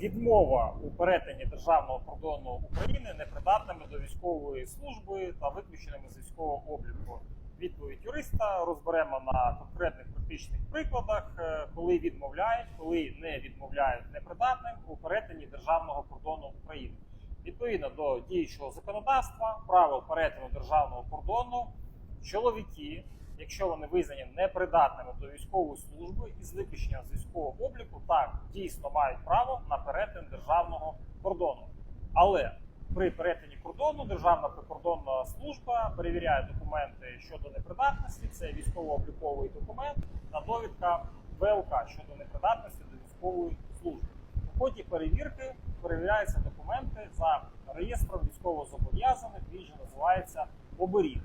відмова у перетині державного кордону України непридатними до військової служби та виключеними з військового обліку. Відповідь юриста розберемо на конкретних практичних прикладах, е, коли відмовляють, коли не відмовляють непридатним у перетині державного кордону України. Відповідно до діючого законодавства, правил перетину державного кордону, чоловіки, якщо вони визнані непридатними до військової служби із виключенням з військового обліку, так дійсно мають право на перетин державного кордону. Але при перетині кордону Державна прикордонна служба перевіряє документи щодо непридатності. Це військово-обліковий документ та довідка ВЛК щодо непридатності до військової служби. У ході перевірки перевіряються документи за реєстром військовозобов'язаних, він же називається оберіг.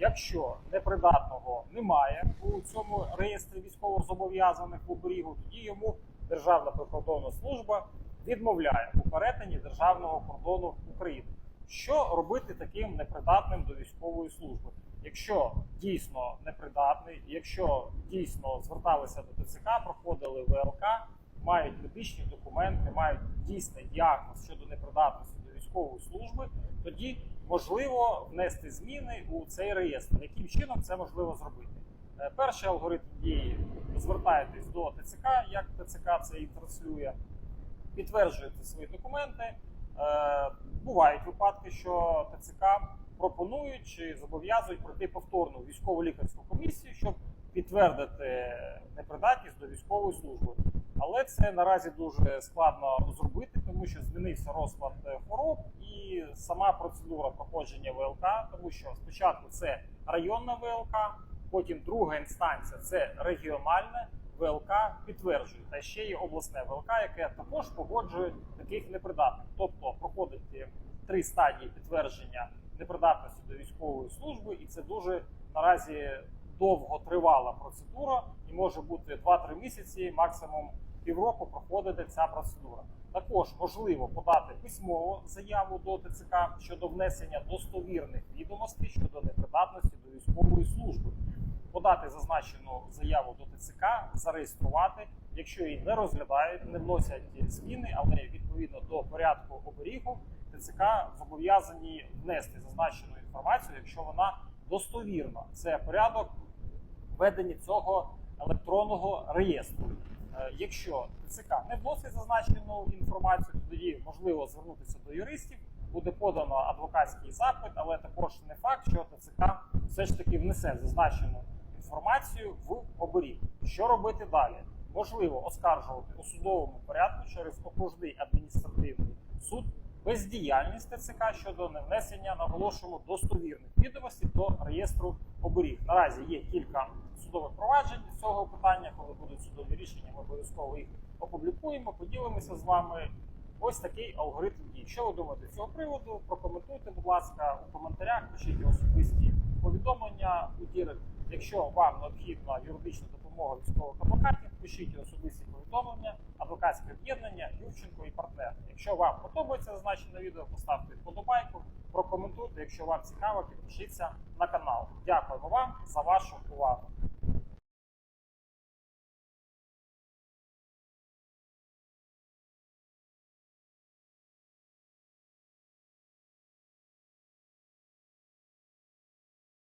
Якщо непридатного немає у цьому реєстрі військовозобов'язаних в оберігу, тоді йому Державна прикордонна служба відмовляє у перетині державного кордону України. Що робити таким непридатним до військової служби? Якщо дійсно непридатний, якщо дійсно зверталися до ТЦК, проходили ВЛК, мають медичні документи, мають дійсний діагноз щодо непридатності до військової служби, тоді можливо внести зміни у цей реєстр. Яким чином це можливо зробити? Е, Перший алгоритм дії звертаєтесь до ТЦК, як ТЦК це і транслює, підтверджуєте свої документи. Е, Бувають випадки, що ТЦК пропонують чи зобов'язують пройти повторну військово лікарську комісію, щоб підтвердити непридатність до військової служби. Але це наразі дуже складно зробити, тому що змінився розклад е, хвороб і сама процедура проходження ВЛК, тому що спочатку це районна ВЛК, потім друга інстанція це регіональне ВЛК підтверджує. Та ще є обласне ВЛК, яке також погоджує таких непридатних. Тобто проходить е, три стадії підтвердження непридатності до військової служби, і це дуже наразі довготривала процедура, і може бути 2-3 місяці, максимум півроку проходити ця процедура. Також можливо подати письмову заяву до ТЦК щодо внесення достовірних відомостей щодо непридатності до військової служби. Подати зазначену заяву до ТЦК, зареєструвати. Якщо її не розглядають, не вносять зміни, але відповідно до порядку оберігу, ТЦК зобов'язані внести зазначену інформацію, якщо вона достовірна. Це порядок ведення цього електронного реєстру. Е, Якщо ТЦК не вносить зазначену інформацію, то тоді можливо звернутися до юристів, буде подано адвокатський запит, але також не факт, що ТЦК все ж таки внесе зазначену інформацію в оберіг. Що робити далі? Можливо оскаржувати у судовому порядку через окружний адміністративний суд бездіяльність ТЦК щодо невнесення наголошуємо достовірних відомостей до реєстру оберіг. Наразі є кілька судових проваджень з цього питання. Коли будуть судові рішення, ми обов'язково їх опублікуємо, поділимося з вами. Ось такий алгоритм дій. Що ви думаєте з цього приводу? Прокоментуйте, будь ласка, у коментарях, пишіть особисті повідомлення у Дірект. Якщо вам необхідна юридична допомога військових адвокатів, пишіть особисті повідомлення, адвокатське об'єднання, Юрченко і партнер. Якщо вам подобається зазначене відео, поставте вподобайку, прокоментуйте. Якщо вам цікаво, підпишіться на канал. Дякуємо вам за вашу увагу.